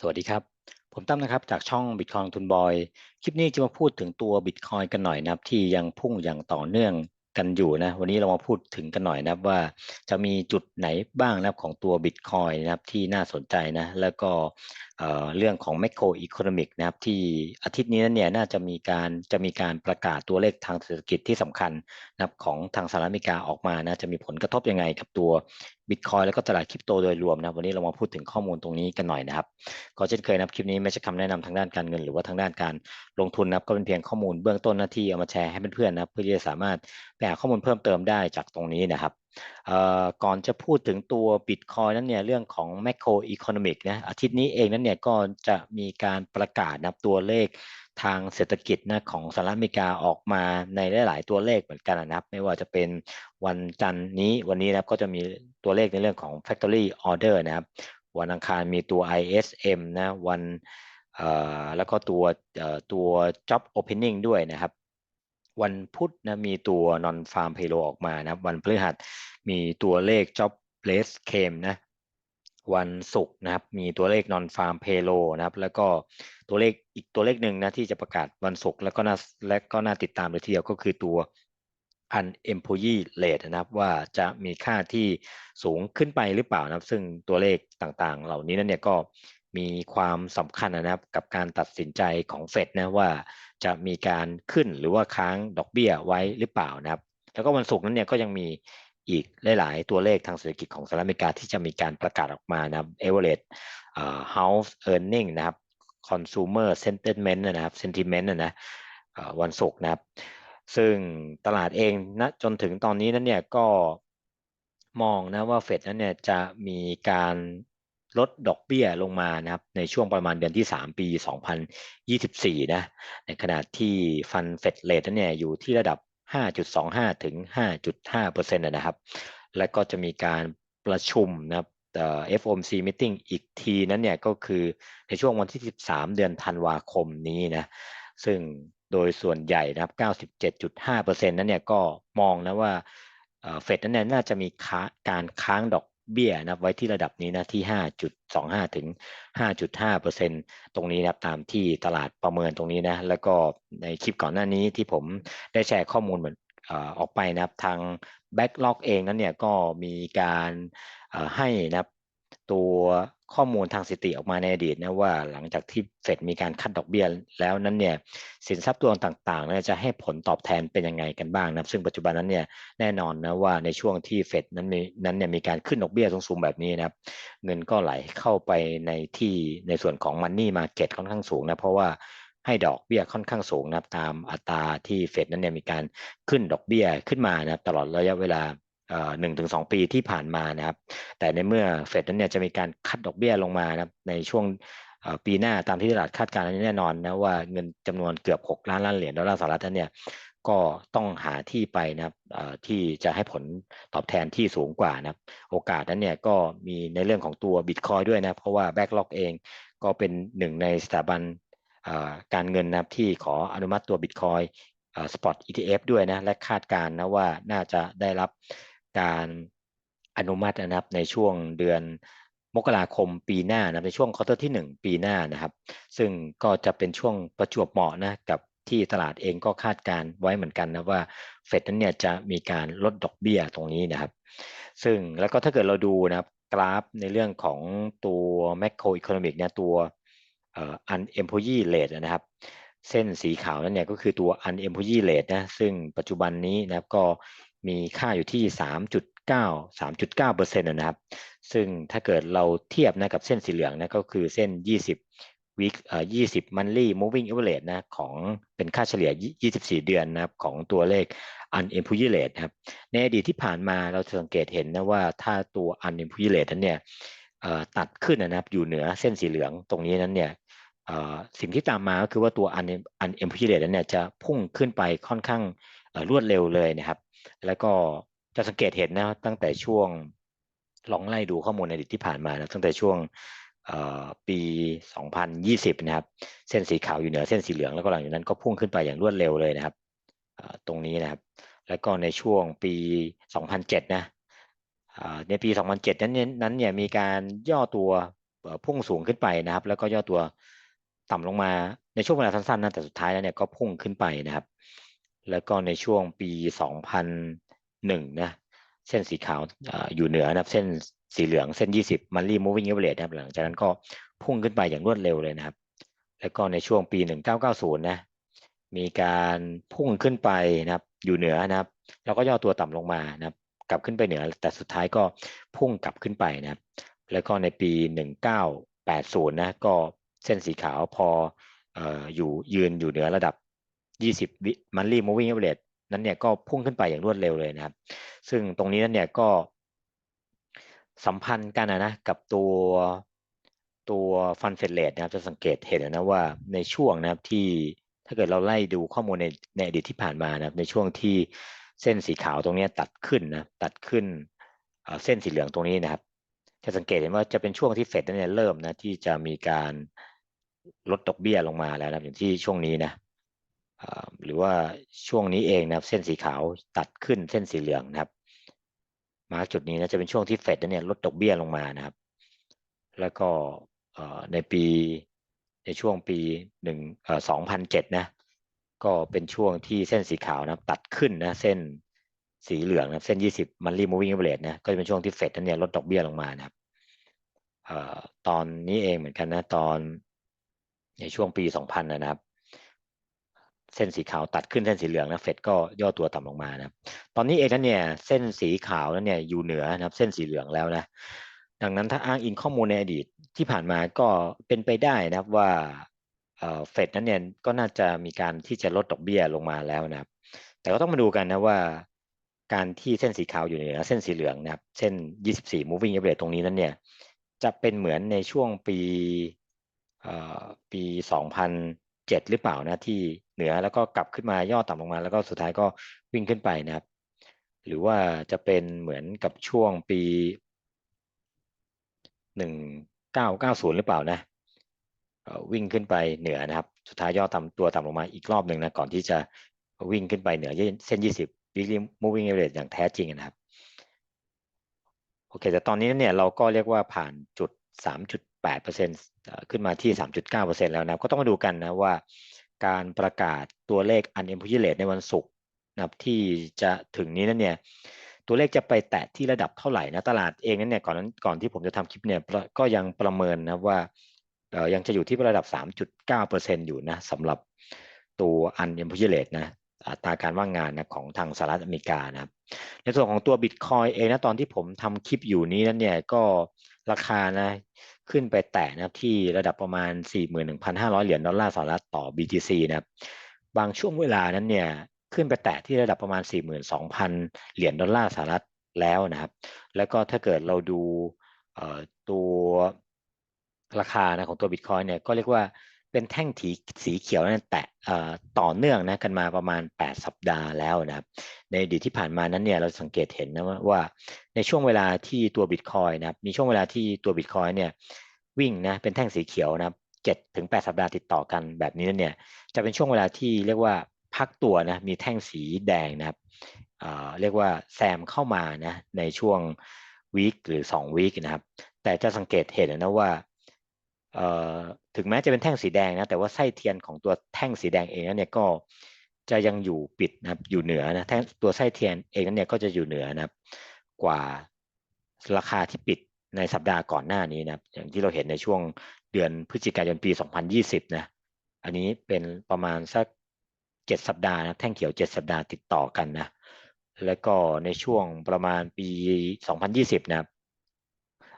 สวัสดีครับ ผมตั้มนะครับจากช่อง Bitcoin ทุนบอย คลิปนี้จะมาพูดถึงตัว Bitcoin กันหน่อยนะครับ ที่ยังพุ่งอย่างต่อเนื่อง กันอยู่นะวันนี้เรามาพูดถึงกันหน่อยนะครับว่าจะมีจุดไหนบ้างนะครับของตัว Bitcoin นะครับที่น่าสนใจนะแล้วก็เรื่องของ Macro Economic นะครับที่อาทิตย์นี้เนี่ยน่าจะมีการจะมีการประกาศตัวเลขทางเศรษฐกิจที่สำคัญนะครับของทางสหรัฐอเมริกาออกมานะจะมีผลกระทบยังไงกับตัว Bitcoin แล้วก็ตลาดคริปโตโดยรวมนะวันนี้เรามาพูดถึงข้อมูลตรงนี้กันหน่อยนะครับก็เช่นเคยนะครับคลิปนี้ไม่ใช่คำแนะนำทางด้านการเงิน หรือว่าทางด้านการลงทุนนะครับก็เป็นเพียงข้อมูลเบื้องต้นหน้าที่เอามาแชร์ให้เพื่อนๆนะเพื่อที่จะสามารถข้อมูลเพิ่มเติมได้จากตรงนี้นะครับก่อนจะพูดถึงตัว Bitcoin นั้นเนี่ยเรื่องของ Macro Economic นะอาทิตย์นี้เองนั้นเนี่ยก็จะมีการประกาศนับตัวเลขทางเศรษฐกิจนะของสหรัฐอเมริกาออกมาในหลาย ๆ ตัวเลขเหมือนกันนะครับ ไม่ว่าจะเป็นวันจันทร์นี้วันนี้นะครับก็จะมีตัวเลขในเรื่องของ Factory Order นะครับ วันอังคารมีตัว ISM นะวันแล้วก็ตัวตัว Job Opening ด้วยนะครับ วันพุธนะมีตัว Non Farm Payroll ออกมานะครับ วันพฤหัสมีตัวเลข Job Place Claim นะวันศุกร์นะครับมีตัวเลข non farm payroll นะครับแล้วก็ตัวเลขอีกตัวเลขหนึ่งนะที่จะประกาศวันศุกร์แล้วก็น่าและก็น่าติดตามเลยทีเดียวก็คือตัว unemployee rate นะครับว่าจะมีค่าที่สูงขึ้นไปหรือเปล่านะครับ ซึ่งตัวเลขต่างๆ เหล่านี้นั้นเนี่ยก็มีความสำคัญนะครับกับการตัดสินใจของเฟดนะว่า จะมีการขึ้นหรือว่าค้างดอกเบี้ยไว้หรือเปล่านะครับ แล้วก็วันศุกร์นั้นเนี่ยก็ยังมีอีกหลาย ๆ ตัวเลขทางเศรษฐกิจของสหรัฐอเมริกาที่จะมีการประกาศออกมานะครับ average house earning นะครับ consumer sentiment นะครับ sentiment นะนะวันศุกร์นะครับ ซึ่งตลาดเองนะจนถึงตอนนี้นั้นเนี่ยก็มองนะว่าเฟดนั้นเนี่ยจะมีการ ลดดอกเบี้ยลงมานะครับในช่วงประมาณเดือนที่ 3 ปี 2024 นะ ในขณะที่ฟันเฟดเลทนั้นเนี่ยอยู่ที่ระดับ 5.25 ถึง 5.5%นะครับ และก็จะมีการประชุมนะครับ FOMC meeting อีกทีนั้นเนี่ยก็คือในช่วงวันที่ 13 เดือนธันวาคมนี้นะ ซึ่งโดยส่วนใหญ่นะครับ 97.5%นั้นเนี่ยก็มองนะว่าเฟดนั้นเนี่ยน่าจะมีการค้างดอก เบี้ยนะไว้ที่ระดับนี้นะที่ 5.25 ถึง 5.5%ตรงนี้นับตามที่ตลาดประเมินตรงนี้นะแล้วก็ในคลิปก่อนหน้านี้ที่ผมได้แชร์ข้อมูลเหมือนออกไปนะครับทางแบ็กล็อกเองนั้นเนี่ยก็มีการให้นะครับตัว ข้อมูลทางสถิติออกมาในอดีตนะว่าหลังจากที่เฟดมีการคัดดอกเบี้ยแล้วนั้นเนี่ยสินทรัพย์ตัวต่างๆนะจะให้ผลตอบแทนเป็นยังไงกันบ้างนะซึ่งปัจจุบันนั้นเนี่ยแน่นอนนะว่าในช่วงที่เฟดนั้นมีนั้นเนี่ยมีการขึ้นดอกเบี้ยสูงๆแบบนี้นะครับเงินก็ไหลเข้าไปในที่ในส่วนของมันนี่มาเก็ตค่อนข้างสูงนะเพราะว่าให้ดอกเบี้ยค่อนข้างสูงนะตามอัตราที่เฟดนั้นเนี่ยมีการขึ้นดอกเบี้ยขึ้นมานะตลอดระยะเวลา หนึ่งถึงสองปีที่ผ่านมานะครับ แต่ในเมื่อเฟดนั้นเนี่ยจะมีการคัดดอกเบี้ยลงมานะครับในช่วงปีหน้าตามที่ตลาดคาดการณ์แน่นอนนะว่าเงินจำนวนเกือบ 6 ล้านล้านเหรียญดอลลาร์สหรัฐนั้นเนี่ยก็ต้องหาที่ไปนะครับที่จะให้ผลตอบแทนที่สูงกว่านะครับ โอกาสนั้นเนี่ยก็มีในเรื่องของตัวบิตคอยด้วยนะเพราะว่าแบ็กล็อกเองก็เป็นหนึ่งในสถาบันการเงินนะครับที่ขออนุมัติตัวบิตคอยสปอต ETF ด้วยนะและคาดการณ์นะว่าน่าจะได้รับ การอนุมัตินะครับในช่วงเดือนมกราคมปีหน้านะในช่วงคอร์เตอร์ที่ 1 ปีหน้านะครับ ซึ่งก็จะเป็นช่วงประจวบเหมาะนะกับที่ตลาดเองก็คาดการไว้เหมือนกันนะว่าเฟดนั้นเนี่ยจะมีการลดดอกเบี้ยตรงนี้นะครับ ซึ่งแล้วก็ถ้าเกิดเราดูนะครับกราฟในเรื่องของตัว macro economic เนี่ยตัวอ่อ unemployee rate นะครับ เส้นสีขาวนั่นเนี่ยก็คือตัว unemployee rate นะซึ่งปัจจุบันนี้นะครับก็ มีค่าอยู่ที่ 3.9 3.9เปอร์เซ็นต์นะครับ ซึ่งถ้าเกิดเราเทียบนะกับเส้นสีเหลืองนะก็คือเส้น 20 week เอ่อ20 monthly moving average นะของเป็นค่าเฉลี่ย 24 เดือนนะครับของตัวเลข unemployed rate นะครับ ในอดีตที่ผ่านมาเราสังเกตเห็นนะว่าถ้าตัว unemployed rate นั้นเนี่ยตัดขึ้นนะครับอยู่เหนือเส้นสีเหลืองตรงนี้นั้นเนี่ย สิ่งที่ตามมาก็คือว่าตัว unemployed rate นั้นเนี่ยจะพุ่งขึ้นไปค่อนข้างรวดเร็วเลยนะครับ แล้วก็จะสังเกตเห็นนะตั้งแต่ช่วงลองไล่ดูข้อมูลในอดีตที่ผ่านมานะตั้งแต่ช่วงปี 2020 นะครับ เส้นสีขาวอยู่เหนือเส้นสีเหลืองแล้วก็หลังจากนั้นก็พุ่งขึ้นไปอย่างรวดเร็วเลยนะครับตรงนี้นะครับ แล้วก็ในช่วงปี 2007 นะในปี 2007 นั้นนั้นเนี่ยมีการย่อตัวพุ่งสูงขึ้นไปนะครับ แล้วก็ย่อตัว ต่ำลงมาในช่วงเวลาสั้นๆนะแต่สุดท้ายแล้วเนี่ยก็พุ่งขึ้นไปนะครับ แล้วก็ในช่วงปี 2001 นะเส้นสีขาวออยู่เหนือนะครับ เส้นสีเหลืองเส้น 20 monthly moving average นะครับหลังจากนั้นก็พุ่งขึ้นไปอย่างรวดเร็วเลยนะครับ แล้วก็ในช่วงปี 1990 นะมีการพุ่งขึ้นไปนะครับ อยู่เหนือนะครับ แล้วก็ย่อตัวต่ำลงมานะครับ กลับขึ้นไปเหนือ แต่สุดท้ายก็พุ่งกลับขึ้นไปนะครับ แล้วก็ในปี 1980 นะก็ เส้นสีขาวพออออยู่ยืนอยู่เหนือระดับ 20วิ monthly moving average นั้นเนี่ยก็พุ่งขึ้นไปอย่างรวดเร็วเลยนะครับ ซึ่งตรงนี้นั้นเนี่ยก็สัมพันธ์กันนะนะกับตัวตัวฟันเฟดเลทนะครับจะสังเกตเห็นนะว่าในช่วงนะครับที่ถ้าเกิดเราไล่ดูข้อมูลในในอดีตที่ผ่านมานะครับในช่วงที่เส้นสีขาวตรงนี้ตัดขึ้นนะตัดขึ้นเเส้นสีเหลืองตรงนี้นะครับ จะสังเกตเห็นว่าจะเป็นช่วงที่เฟดนั้นเนี่ยเริ่มนะที่จะมีการ ลดดอกเบี้ยลงมาแล้วนะอย่างที่ช่วงนี้นะหรือว่าช่วงนี้เองนะครับ เส้นสีขาวตัดขึ้นเส้นสีเหลืองนะครับ มาร์กจุดนี้นะจะเป็นช่วงที่เฟดเนี่ยลดดอกเบี้ยลงมานะครับ แล้วก็ในปีในช่วงปีหนึ่งสองพันเจ็ดนะก็เป็นช่วงที่เส้นสีขาวนะครับ ตัดขึ้นนะเส้นสีเหลืองนะเส้น 20 monthly moving average นะก็จะเป็นช่วงที่เฟดนั้นเนี่ยลดดอกเบี้ยลงมานะครับตอนนี้เองเหมือนกันนะตอน ในช่วงปี 2000นะนะครับ เส้นสีขาวตัดขึ้นเส้นสีเหลืองนะเฟดก็ย่อตัวต่ำลงมานะครับ ตอนนี้เองนั้นเนี่ยเส้นสีขาวนั้นเนี่ยอยู่เหนือนะครับ เส้นสีเหลืองแล้วนะ ดังนั้นถ้าอ้างอิงข้อมูลในอดีตที่ผ่านมาก็เป็นไปได้นะครับว่าเฟดนั้นเนี่ยก็น่าจะมีการที่จะลดดอกเบี้ยลงมาแล้วนะครับ แต่ก็ต้องมาดูกันนะว่าการที่เส้นสีขาวอยู่เหนือเส้นสีเหลืองนะครับ เส้น 24 moving average ตรงนี้นั้นเนี่ยจะเป็นเหมือนในช่วงปี ปี 2007 หรือเปล่านะที่เหนือแล้วก็กลับขึ้นมาย่อต่ำลงมา แล้วก็สุดท้ายก็วิ่งขึ้นไปนะครับ หรือว่าจะเป็นเหมือนกับช่วงปีหนึ่งเก้าเก้าศูนย์หรือเปล่านะวิ่งขึ้นไปเหนือนะครับ สุดท้ายย่อต่ำตัวต่ำลงมาอีกรอบหนึ่งนะก่อนที่จะวิ่งขึ้นไปเหนือเส้น 20 weekly moving average อย่างแท้จริงนะครับโอเคแต่ตอนนี้เนี่ยเราก็เรียกว่าผ่านจุด 3.8เปขึ้นมาที่ 3.9เปอร์เซ็นต์แล้วนะก็ต้องมาดูกันนะว่าการประกาศตัวเลข unemployment rate ในวันศุกร์นะครับที่จะถึงนี้นั้นเนี่ยตัวเลขจะไปแตะที่ระดับเท่าไหร่นะตลาดเองนั้นเนี่ยก่อนนั้นก่อนที่ผมจะทำคลิปเนี่ยก็ยังประเมินนะว่ายังจะอยู่ที่ระดับ 3.9%อยู่นะสำหรับตัว unemployment rate นะอัตราการว่างงานนะของทางสหรัฐอเมริกานะครับในส่วนของตัว Bitcoin เองนะตอนที่ผมทำคลิปอยู่นี้นั้นเนี่ยก็ราคานะ ขึ้นไปแตะนะครับที่ระดับประมาณ 41,500 เหรียญดอลลาร์สหรัฐต่อ BTC นะครับบางช่วงเวลานั้นเนี่ยขึ้นไปแตะที่ระดับประมาณ 42,000 เหรียญดอลลาร์สหรัฐแล้วนะครับ แล้วก็ถ้าเกิดเราดูตัวราคานะของตัวบิตคอยเนี่ยก็เรียกว่า เป็นแท่งถีสีเขียวนั่นแตะต่อเนื่องนะกันมาประมาณ 8 สัปดาห์แล้วนะครับในอดีตที่ผ่านมานั้นเนี่ยเราสังเกตเห็นนะว่าในช่วงเวลาที่ตัว Bitcoin นะครับมีช่วงเวลาที่ตัว Bitcoin เนี่ยวิ่งนะเป็นแท่งสีเขียวนะครับ7ถึง8สัปดาห์ติดต่อกันแบบนี้เนี่ยจะเป็นช่วงเวลาที่เรียกว่าพักตัวนะมีแท่งสีแดงนะครับเเรียกว่าแซมเข้ามานะในช่วงวีคหรือ2วีคนะครับแต่จะสังเกตเห็นนะว่า ถึงแม้จะเป็นแท่งสีแดงนะแต่ว่าไส้เทียนของตัวแท่งสีแดงเองนั้นเนี่ยก็จะยังอยู่ปิดนะครับอยู่เหนือนะแท่งตัวไส้เทียนเองนั้นเนี่ยก็จะอยู่เหนือนะครับกว่าราคาที่ปิดในสัปดาห์ก่อนหน้านี้นะครับอย่างที่เราเห็นในช่วงเดือนพฤศจิกายนปี 2020นะอันนี้เป็นประมาณสักเจ็ดสัปดาห์นะแท่งเขียวเจ็ดสัปดาห์ติดต่อกันนะแล้วก็ในช่วงประมาณปี 2020นะครับ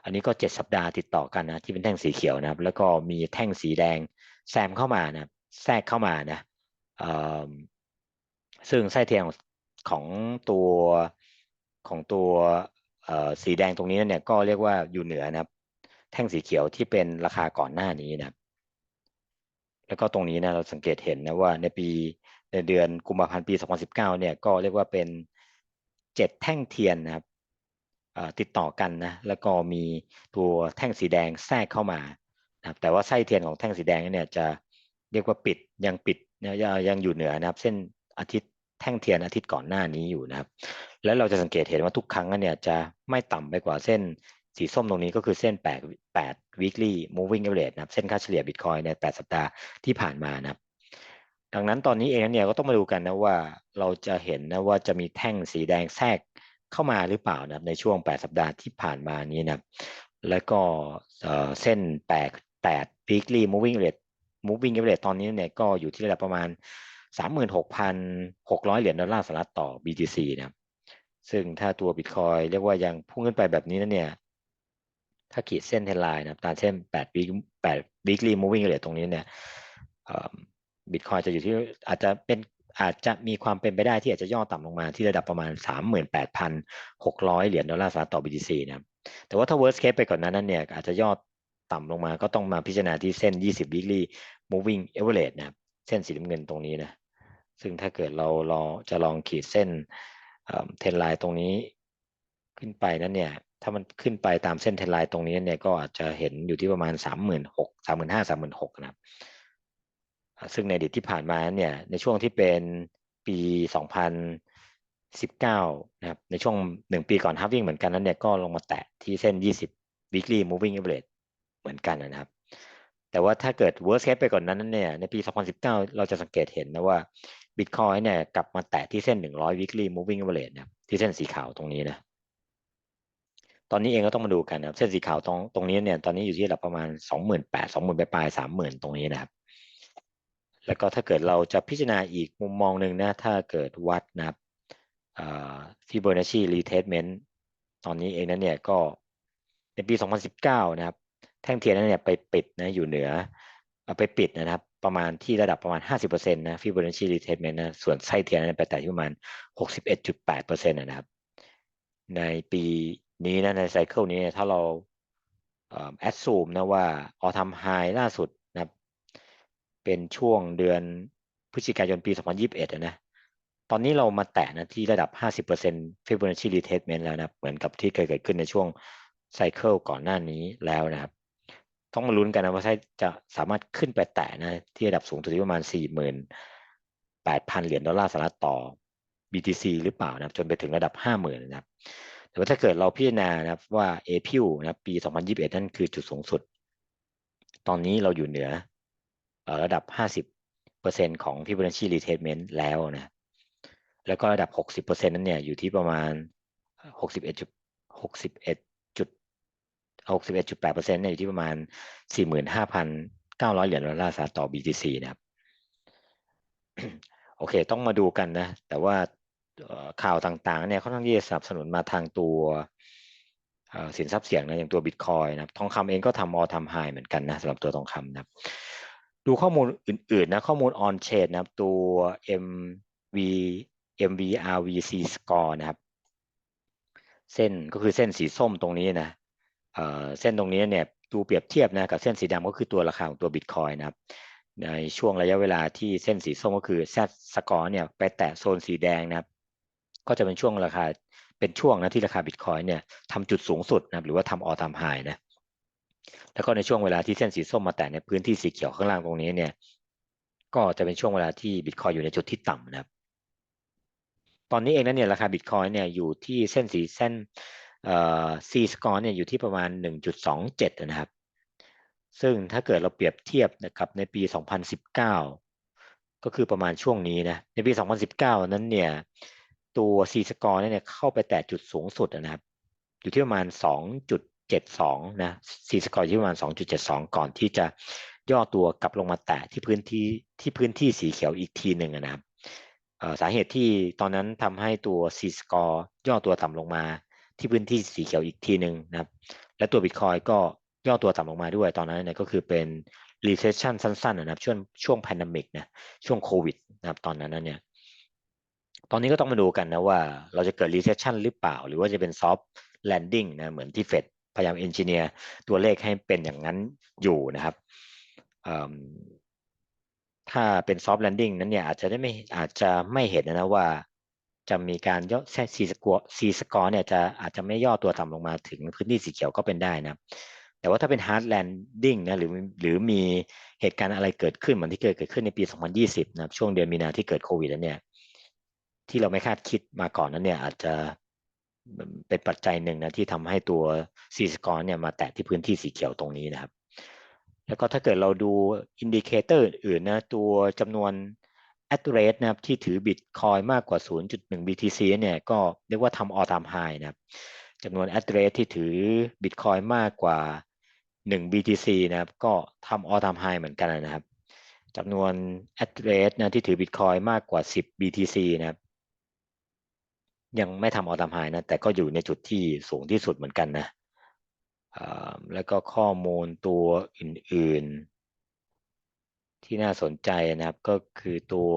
อันนี้ก็เจ็ดสัปดาห์ติดต่อกันนะที่เป็นแท่งสีเขียวนะครับ แล้วก็มีแท่งสีแดงแซมเข้ามานะแทรกเข้ามานะซึ่งไส้เทียนของตัวของตัวสีแดงตรงนี้เนี่ยก็เรียกว่าอยู่เหนือนะครับ แท่งสีเขียวที่เป็นราคาก่อนหน้านี้นะครับ แล้วก็ตรงนี้นะเราสังเกตเห็นนะว่าในปีในเดือนกุมภาพันธ์ปี 2019 เนี่ยก็เรียกว่าเป็นเจ็ดแท่งเทียนนะครับ ติดต่อกันนะแล้วก็มีตัวแท่งสีแดงแทรกเข้ามานะครับแต่ว่าไส้เทียนของแท่งสีแดงเนี่ยจะเรียกว่าปิดยังปิดยังอยู่เหนือนะครับ เส้นอาทิตย์แท่งเทียนอาทิตย์ก่อนหน้านี้อยู่นะครับ แล้วเราจะสังเกตเห็นว่าทุกครั้งเนี่ยจะไม่ต่ำไปกว่าเส้นสีส้มตรงนี้ก็คือเส้น 8 8 weekly moving average นะครับเส้นค่าเฉลี่ย Bitcoin ใน 8 สัปดาห์ที่ผ่านมานะครับดังนั้นตอนนี้เองเนี่ยก็ต้องมาดูกันนะว่าเราจะเห็นนะว่าจะมีแท่งสีแดงแทรก เข้ามาหรือเปล่านะครับในช่วง 8 สัปดาห์ที่ผ่านมานี้นะครับแล้วก็เส้น8 8 weekly moving average moving average ตอนนี้เนี่ยก็อยู่ที่ระดับประมาณ 36,600 เหรียญดอลลาร์สหรัฐต่อ BTC นะครับซึ่งถ้าตัว Bitcoin เรียกว่ายังพุ่งขึ้นไปแบบนี้นะเนี่ยถ้าขีดเส้นเทนไลน์นะครับตามเส้น8 week 8 weekly moving average ตรงนี้เนี่ยบิตคอยจะอยู่ที่อาจจะเป็น อาจจะมีความเป็นไปได้ที่อาจจะย่อต่ำลงมาที่ระดับประมาณ 38,600 เหรียญดอลลาร์สหรัฐต่อ BTC นะครับแต่ว่าถ้า worst case ไปก่อนนั้นเนี่ยอาจจะย่อต่ำลงมาก็ต้องมาพิจารณาที่เส้น 20 weekly moving average นะครับเส้นสีน้ำเงินตรงนี้นะซึ่งถ้าเกิดเราเราจะลองขีดเส้นเทนไลน์ตรงนี้ขึ้นไปนั้นเนี่ยถ้ามันขึ้นไปตามเส้นเทนไลน์ตรงนี้เนี่ยก็อาจจะเห็นอยู่ที่ประมาณ 36,000 35,000 36,000นะครับ ซึ่งในอดีตที่ผ่านมาเนี่ยในช่วงที่เป็นปี 2019 นะครับในช่วงหนึ่งปีก่อนฮาร์วิ่งเหมือนกันนั้นเนี่ยก็ลงมาแตะที่เส้น 20 weekly moving average เหมือนกันนะครับ แต่ว่าถ้าเกิด worst case ไปก่อนนั้นเนี่ยในปี 2019 เราจะสังเกตเห็นนะว่า Bitcoin เนี่ยกลับมาแตะที่เส้น 100 weekly moving average นะที่เส้นสีขาวตรงนี้นะตอนนี้เองก็ต้องมาดูกันนะครับ เส้นสีขาวตรงตรงนี้เนี่ยตอนนี้อยู่ที่ระดับประมาณ 28,000 20,000ปลายๆ30,000 ตรงนี้นะครับ แล้วก็ถ้าเกิดเราจะพิจารณาอีกมุมมองหนึ่งนะถ้าเกิดวัดนะครับ Fibonacci retracement ตอนนี้เองนั้นเนี่ยก็ในปี 2019 นะครับ แท่งเทียนนั้นเนี่ยไปปิดนะอยู่เหนือไปปิดนะครับ ประมาณที่ระดับประมาณ 50%นะ Fibonacci retracement นะส่วนไส้เทียนนั้นไปแตะที่ประมาณ 61.8%นะครับ ในปีนี้นะในไซเคิลนี้ถ้าเราแอดซูมนะว่าออทำไฮล่าสุด เป็นช่วงเดือนพฤศจิกายนปี 2021นะ ตอนนี้เรามาแตะนะที่ระดับ 50% Fibonacci retracement แล้วนะ เหมือนกับที่เคยเกิดขึ้นในช่วงไซเคิลก่อนหน้านี้แล้วนะครับ ต้องมาลุ้นกันนะว่าจะสามารถขึ้นไปแตะนะที่ระดับสูงสุดที่ประมาณ 48,000 เหรียญดอลลาร์สหรัฐต่อ BTC หรือเปล่านะครับ จนไปถึงระดับ 50,000 นะครับ แต่ว่าถ้าเกิดเราพิจารณานะครับว่า April นะปี 2021 นั่นคือจุดสูงสุด ตอนนี้เราอยู่เหนือ ระดับ 50%ของ Fibonacci retracement แล้วนะแล้วก็ระดับ 60%นั้นเนี่ยอยู่ที่ประมาณ 61 61จุด61.8%เนี่ยอยู่ที่ประมาณ 45,900 เหรียญดอลลาร์สหรัฐต่อ BTC นะครับโอเค ต้องมาดูกันนะ แต่ว่าข่าวต่างๆเนี่ยค่อนข้างที่จะสนับสนุนมาทางตัวสินทรัพย์เสี่ยงนะอย่างตัว Bitcoin นะครับทองคำเองก็ทำ all time high เหมือนกันนะสำหรับตัวทองคำนะครับ ดูข้อมูลอื่นๆนะข้อมูล on chain นะครับตัว MV MVRVC score นะครับ เส้นก็คือเส้นสีส้มตรงนี้นะเเส้นตรงนี้เนี่ยดูเปรียบเทียบนะกับเส้นสีดำก็คือตัวราคาของตัว Bitcoin นะครับ ในช่วงระยะเวลาที่เส้นสีส้มก็คือ Z score เนี่ยไปแตะโซนสีแดงนะครับ ก็จะเป็นช่วงราคาเป็นช่วงนะที่ราคา Bitcoin เนี่ยทำจุดสูงสุดนะหรือว่าทำ all time high นะ แล้วก็ในช่วงเวลาที่เส้นสีส้มมาแตะในพื้นที่สีเขียวข้างล่างตรงนี้เนี่ยก็จะเป็นช่วงเวลาที่ Bitcoin อยู่ในจุดที่ต่ำนะครับ ตอนนี้เองนั้นเนี่ยราคา Bitcoin เนี่ยอยู่ที่เส้นสีเส้นเอ่อ C score เนี่ยอยู่ที่ประมาณ 1.27 นะครับ ซึ่งถ้าเกิดเราเปรียบเทียบนะครับในปี 2019 ก็คือประมาณช่วงนี้นะ ในปี 2019 นั้นเนี่ยตัว C score เนี่ยเข้าไปแตะจุดสูงสุดนะครับ อยู่ที่ประมาณ 2.72 นะ C score อยู่ที่ประมาณ 2.72 ก่อนที่จะย่อตัวกลับลงมาแตะที่พื้นที่ที่พื้นที่สีเขียวอีกทีหนึ่งนะครับสาเหตุที่ตอนนั้นทำให้ตัว C score ย่อตัวต่ำลงมา ที่พื้นที่สีเขียวอีกทีหนึ่งนะครับ และตัว Bitcoin ก็ย่อตัวต่ำลงมาด้วยตอนนั้นเนี่ยก็คือเป็น recession สั้นๆนะครับช่วงช่วง pandemic นะช่วงโควิดนะครับตอนนั้นเนี่ยตอนนี้ก็ต้องมาดูกันนะว่าเราจะเกิด recession หรือเปล่า หรือว่าจะเป็น soft landing นะเหมือนที่เฟด พยายาม engineer ตัวเลขให้เป็นอย่างนั้นอยู่นะครับถ้าเป็น soft landing นั้นเนี่ยอาจจะได้ไม่อาจจะไม่เห็นนะว่าจะมีการย่อซีสกอร์ซีสกอร์เนี่ยจะอาจจะไม่ย่อตัวต่ำลงมาถึงพื้นที่สีเขียวก็เป็นได้นะแต่ว่าถ้าเป็น hard landing นะหรือหรือมีเหตุการณ์อะไรเกิดขึ้นเหมือนที่เกิดเกิดขึ้นในปี 2020 นะช่วงเดือนมีนาที่เกิดโควิดแล้วเนี่ยที่เราไม่คาดคิดมาก่อนนั้นเนี่ยอาจจะ เป็นปัจจัยหนึ่งนะที่ทำให้ตัวซีสกอร์เนี่ยมาแตะที่พื้นที่สีเขียวตรงนี้นะครับ แล้วก็ถ้าเกิดเราดูอินดิเคเตอร์อื่นนะตัวจำนวน address นะครับที่ถือบิตคอยมากกว่า 0.1 BTC เนี่ยก็เรียกว่าทำ all time high นะครับจำนวน address ที่ถือบิตคอยมากกว่า 1 BTC นะครับก็ทำ all time high เหมือนกันนะครับจำนวน address นะที่ถือบิตคอยมากกว่า 10 BTC นะครับ ยังไม่ทำ all time high นะ แต่ก็อยู่ในจุดที่สูงที่สุดเหมือนกันนะแล้วก็ข้อมูลตัวอื่น ๆ ที่น่าสนใจนะครับ ก็คือตัว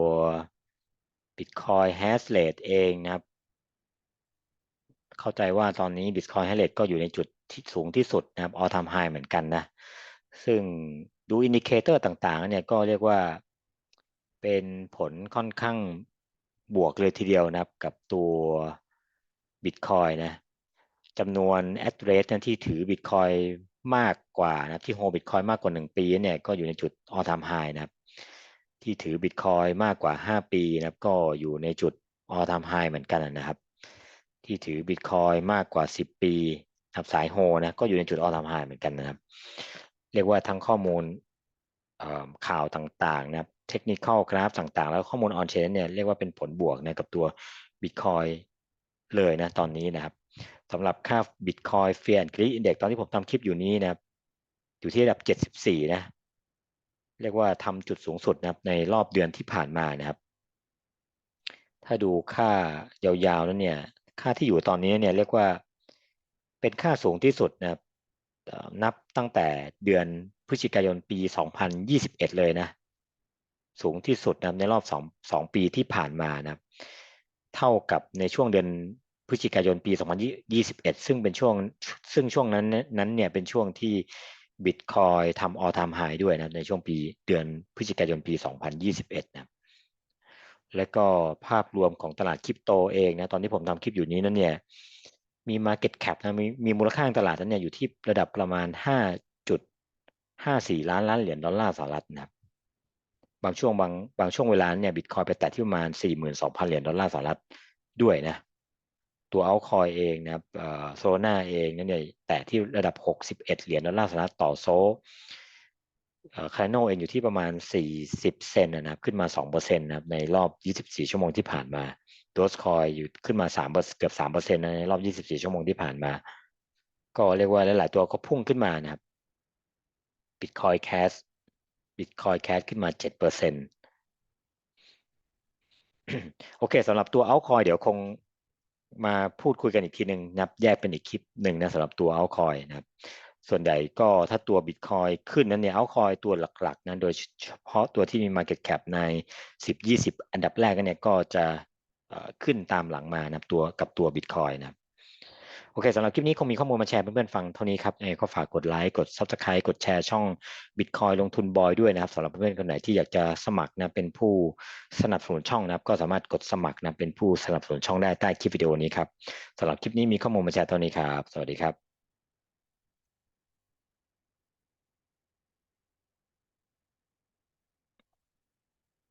Bitcoin hash rate เองนะครับ เข้าใจว่าตอนนี้ Bitcoin hash rate ก็อยู่ในจุดที่สูงที่สุดนะครับ all time high เหมือนกันนะ ซึ่งดูอินดิเคเตอร์ต่าง ๆ เนี่ยก็เรียกว่าเป็นผลค่อนข้าง บวกเลยทีเดียวนะครับกับตัว Bitcoin นะจำนวน address ที่ถือ Bitcoin มากกว่านะที่โฮบิตคอยมากกว่า 1 ปีเนี่ยก็อยู่ในจุดออทามไฮนะครับที่ถือบิตคอยมากกว่า 5 ปีนะครับก็อยู่ในจุดออทามไฮเหมือนกันนะครับ ที่ถือบิตคอยมากกว่า 10 ปีครับสายโฮนะก็อยู่ในจุดออทามไฮเหมือนกันนะครับ เรียกว่าทั้งข้อมูลข่าวต่างๆนะครับ เทคนิคกราฟต่างๆ แล้วข้อมูลออนเชนเนี่ยเรียกว่าเป็นผลบวกนะกับตัวบิตคอยเลยนะตอนนี้นะครับสำหรับค่า Bitcoin Fear and Greed Index ตอนที่ผมทำคลิปอยู่นี้นะครับอยู่ที่ระดับ 74 นะ เรียกว่าทำจุดสูงสุดนะครับในรอบเดือนที่ผ่านมานะครับ ถ้าดูค่ายาวๆแล้วเนี่ย ค่าที่อยู่ตอนนี้เนี่ยเรียกว่าเป็นค่าสูงที่สุดนะครับนับตั้งแต่เดือนพฤศจิกายนปี 2021 เลยนะ สูงที่สุดนะในรอบ2 2ปีที่ผ่านมานะครับเท่ากับในช่วงเดือนพฤศจิกายนปี 2021 ซึ่งเป็นช่วงซึ่งช่วงนั้นนั้นเนี่ยเป็นช่วงที่บิตคอยทำออทามไฮด้วยนะในช่วงปีเดือนพฤศจิกายนปี 2021 นะและก็ภาพรวมของตลาดคริปโตเองนะตอนที่ผมทำคลิปอยู่นี้นั้นเนี่ยมี Market Cap นะมีมีมูลค่าตลาดนั้นเนี่ยอยู่ที่ระดับประมาณ 5.54 ล้านล้านเหรียญดอลลาร์สหรัฐนะครับ บางช่วงบางบางช่วงเวลาเนี่ยบิตคอยไปแตะที่ประมาณ 42,000 เหรียญดอลลาร์สหรัฐด้วยนะ ตัวเอาคอยเองนะครับโซน่าเองเนี่ยแต่ที่ระดับ 61 เหรียญดอลลาร์สหรัฐต่อโซคาโนเองอยู่ที่ประมาณ 40 เซนนะครับขึ้นมา 2%นะครับในรอบ 24 ชั่วโมงที่ผ่านมาตัวสคอยอยู่ขึ้นมา3เกือบ3%นะในรอบ 24 ชั่วโมงที่ผ่านมา ก็เรียกว่าหลาย ๆ ตัวก็พุ่งขึ้นมานะครับ Bitcoin Cash Bitcoin Cash ขึ้นมา 7%โอเคสำหรับตัวเอาคอยเดี๋ยวคงมาพูดคุยกันอีกทีหนึ่งนับแยกเป็นอีกคลิปหนึ่งนะสำหรับตัวเอาคอยนะครับ ส่วนใหญ่ก็ถ้าตัวบิตคอยขึ้นนั้นเนี่ยเอาคอยตัวหลักๆนั้นโดยเฉพาะตัวที่มี Market Cap ใน 10-20 อันดับแรกกันเนี่ยก็จะขึ้นตามหลังมานะตัวกับตัวบิตคอยนะครับ โอเคสำหรับคลิปนี้คงมีข้อมูลมาแชร์เพื่อนๆฟังเท่านี้ครับเอก็ฝากกดไลค์กด Subscribe กดแชร์ช่อง Bitcoin ลงทุนบอยด้วยนะครับสำหรับเพื่อนๆคนไหนที่อยากจะสมัครนะเป็นผู้สนับสนุนช่องนะครับ ก็สามารถกดสมัครนะเป็นผู้สนับสนุนช่องได้ใต้คลิปวิดีโอนี้ครับสำหรับคลิปนี้มีข้อมูลมาแชร์เท่านี้ครับ สวัสดีครับ